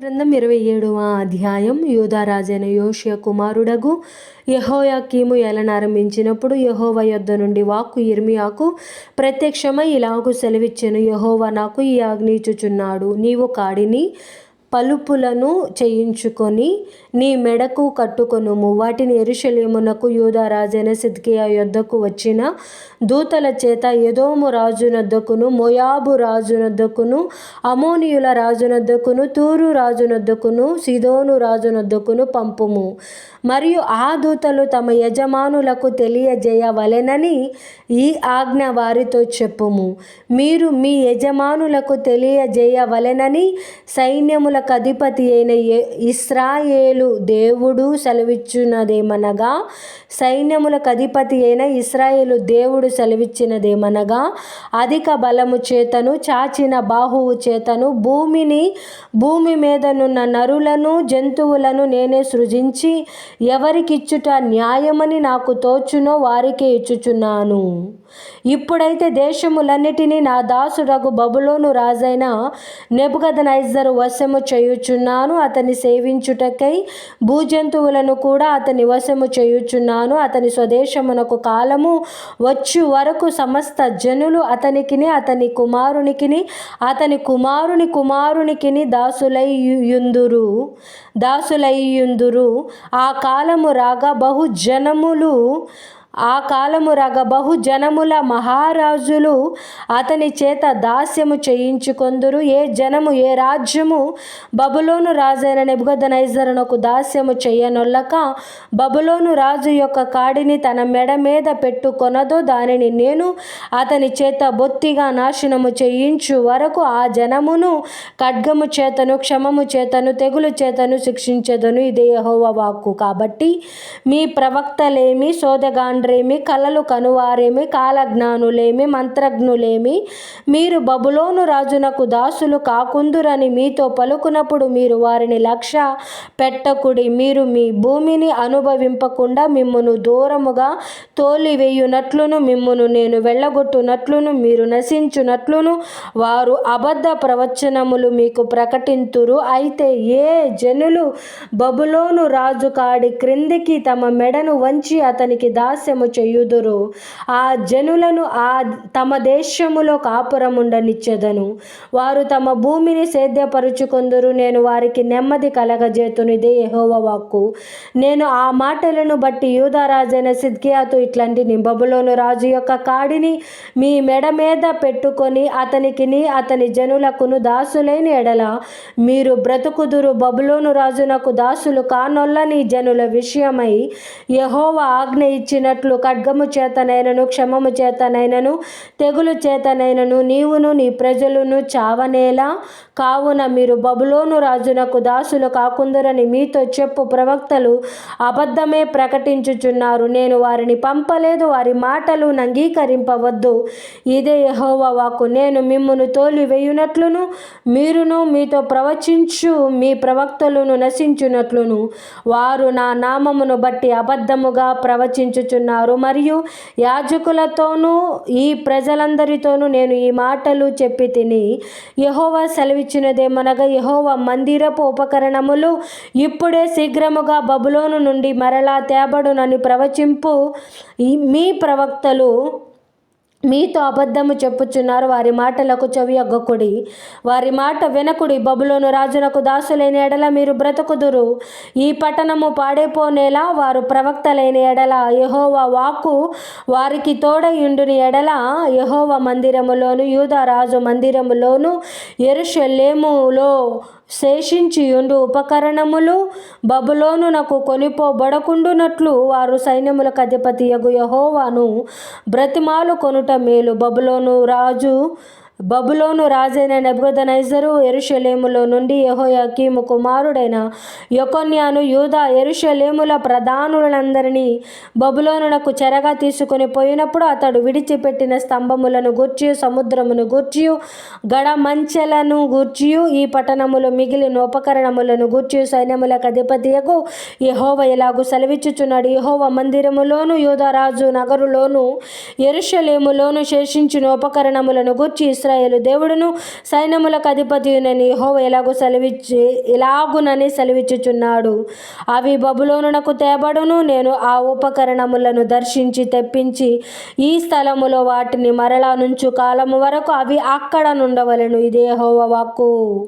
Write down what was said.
గ్రంథం ఇరవై ఏడవ అధ్యాయం యూదారాజైన యోషియ కుమారుడగు యహోయాకీము ఎలనారంభించినప్పుడు యహోవ యొద్ద నుండి వాక్కు ఇర్మియాకు ప్రత్యక్షమై ఇలాగు సెలవిచ్చెను. యహోవ నాకు ఈ ఆజ్ఞించుచున్నాడు నీవు కాడిని పలుపులను చేయించుకొని నీ మెడకు కట్టుకొనుము. వాటిని ఎరుషలేమునకు యూదరాజైన సిద్కియా యొద్దకు వచ్చిన దూతల చేత ఎదోము రాజునొద్దకును మొయాబు రాజునొద్దకును అమోనియుల రాజునొద్దకును తూరు రాజునొద్దకును సిదోను రాజునొద్దకును పంపుము. మరియు ఆ దూతలు తమ యజమానులకు తెలియజేయవలెనని ఈ ఆజ్ఞ వారితో చెప్పుము. మీరు మీ యజమానులకు తెలియజేయవలెనని సైన్యముల అధిపతి అయిన ఇస్రాయేలు దేవుడు సెలవిచ్చినదేమనగా సైన్యములకు అధిపతి అయిన ఇస్రాయేలు దేవుడు సెలవిచ్చినదేమనగా అధిక బలము చేతను చాచిన బాహువు చేతను భూమిని భూమి మీదనున్న నరులను జంతువులను నేనే సృజించి ఎవరికిచ్చుట న్యాయమని నాకు తోచునో వారికే ఇచ్చుచున్నాను. ఇప్పుడైతే దేశములన్నిటినీ నా దాసుడగు బబులోను రాజైన నెబుకదనైజరు వశము చేయుచున్నాను అతని సేవించుటకై భూజంతువులను కూడా అతని వశము చేయుచున్నాను. అతని స్వదేశమునకు కాలము వచ్చు వరకు సమస్త జనులు అతనికిని అతని కుమారునికిని అతని కుమారుని కుమారునికిని దాసులయ్యుందురు. దాసులయ్యుందురు. ఆ కాలము రాగా బహు జనములు ఆ కాలము రగ బహుజనముల మహారాజులు అతని చేత దాస్యము చేయించుకొందురు. ఏ జనము ఏ రాజ్యము బబులోను రాజైన నెబుగదనైజరునకు దాస్యము చెయ్యనొల్లక బబులోను రాజు యొక్క కాడిని తన మెడ మీద పెట్టుకొనదో దానిని నేను అతని చేత బొత్తిగా నాశనము చేయించు వరకు ఆ జనమును ఖడ్గము చేతను క్షమము చేతను తెగులు చేతను శిక్షించదను. ఇదే యహోవ వాక్కు. కాబట్టి మీ ప్రవక్తలేమి సోదగాండ తండ్రేమి కలలు కనువారేమి కాలజ్ఞానులేమి మంత్రజ్ఞులేమి మీరు బబులోను రాజునకు దాసులు కాకుందురని మీతో పలుకునప్పుడు మీరు వారిని లక్ష్య పెట్టకుడి మీరు మీ భూమిని అనుభవింపకుండా మిమ్మను దూరముగా తోలివేయునట్లును మిమ్మును నేను వెళ్ళగొట్టునట్లును మీరు నశించునట్లును వారు అబద్ధ ప్రవచనములు మీకు ప్రకటింతురు. అయితే ఏ జనులు బబులోను రాజు కాడి క్రిందికి తమ మెడను వంచి అతనికి దాస్యం నాశనము చేయుదురు. ఆ జనులను ఆ తమ దేశములో కాపురముండనిచ్చెదను వారు తమ భూమిని సేద్యపరుచుకొందురు. నేను వారికి నెమ్మది కలగజేతును. ఇదే యహోవ వాక్కు. నేను ఆ మాటలను బట్టి యూదరాజైన సిద్కియాతో ఇట్లాంటి బబులోను రాజు యొక్క కాడిని మీ మెడ మీద పెట్టుకొని అతనికిని అతని జనులకును దాసులైన ఎడల మీరు బ్రతుకుదురు. బబులోను రాజునకు దాసులు కానొల్లని జనుల విషయమై యహోవ ఆజ్ఞ ఇచ్చిన చెప్పినట్లు ఖడ్గము చేతనైనను క్షమము చేతనైనను తెగులు చేతనైనను నీవును నీ ప్రజలను చావనేలా కావున మీరు బబులోను రాజునకు దాసులు కాకుందరని మీతో చెప్పు ప్రవక్తలు అబద్ధమే ప్రకటించుచున్నారు. నేను వారిని పంపలేదు వారి మాటలు అంగీకరింపవద్దు ఇదే యహోవాకు నేను మిమ్మును తోలివేయునట్లును మీరును మీతో ప్రవచించు మీ ప్రవక్తలను నశించునట్లును. వారు నా నామమును బట్టి అబద్ధముగా ప్రవచించుచున్నారు. ఉన్నారు మరియు యాజకులతోనూ ఈ ప్రజలందరితోనూ నేను ఈ మాటలు చెప్పి తిని యహోవా సెలవిచ్చినదేమనగా యహోవా మందిరపు ఉపకరణములు ఇప్పుడే శీఘ్రముగా బబులోను నుండి మరలా తేబడునని ప్రవచింపు మీ ప్రవక్తలు మీతో అబద్ధము చెప్పుచున్నారు. వారి మాటలకు చెవి అగ్గకుడి. వారి మాట వెనకుడి. బబులోను రాజునకు దాసులైన ఎడల మీరు బ్రతుకుదురు. ఈ పట్టణము పాడైపోనేలా వారు ప్రవక్తలైన ఎడల యహోవ వాకు వారికి తోడయుండుని ఎడల యహోవ మందిరములోను యూదరాజు మందిరములోను ఎరుషలేములో శేషించియుండు ఉపకరణములు బబులోనునకు కొనిపోబడకుండునట్లు వారు సైన్యములకు అధిపతి యగు యహోవాను బ్రతిమాలు కొనుట మేలు. బబులోను రాజు బబులోను రాజైన నెబుదనైజరు ఎరుషలేములో నుండి యహోయాకీము కుమారుడైన యొకొన్యాను యూదా ఎరుషలేముల ప్రధానులందరినీ బబులోనునకు చెరగా తీసుకుని పోయినప్పుడు అతడు విడిచిపెట్టిన స్తంభములను గూర్చి సముద్రమును గూర్చి గడమంచెలను గూర్చి ఈ పట్టణములు మిగిలిన ఉపకరణములను గూర్చి సైన్యములకు అధిపతియకు యహోవ ఇలాగు సెలవిచ్చుచున్నాడు? యహోవ మందిరములోను యూదరాజు నగరులోను ఎరుషలేములోను శేషించిన ఉపకరణములను గూర్చి ఇస్రాయేలు దేవుడును సైన్యములకు అధిపతియునని హోవ ఎలాగో సెలవిచ్చి ఇలాగునని సెలవిచ్చుచున్నాడు. అవి బబులోనునకు తేబడును నేను ఆ ఉపకరణములను దర్శించి తెప్పించి ఈ స్థలములో వాటిని మరలా నుంచు కాలము వరకు అవి అక్కడ నుండవలెను. ఇదే హోవ వాక్కు.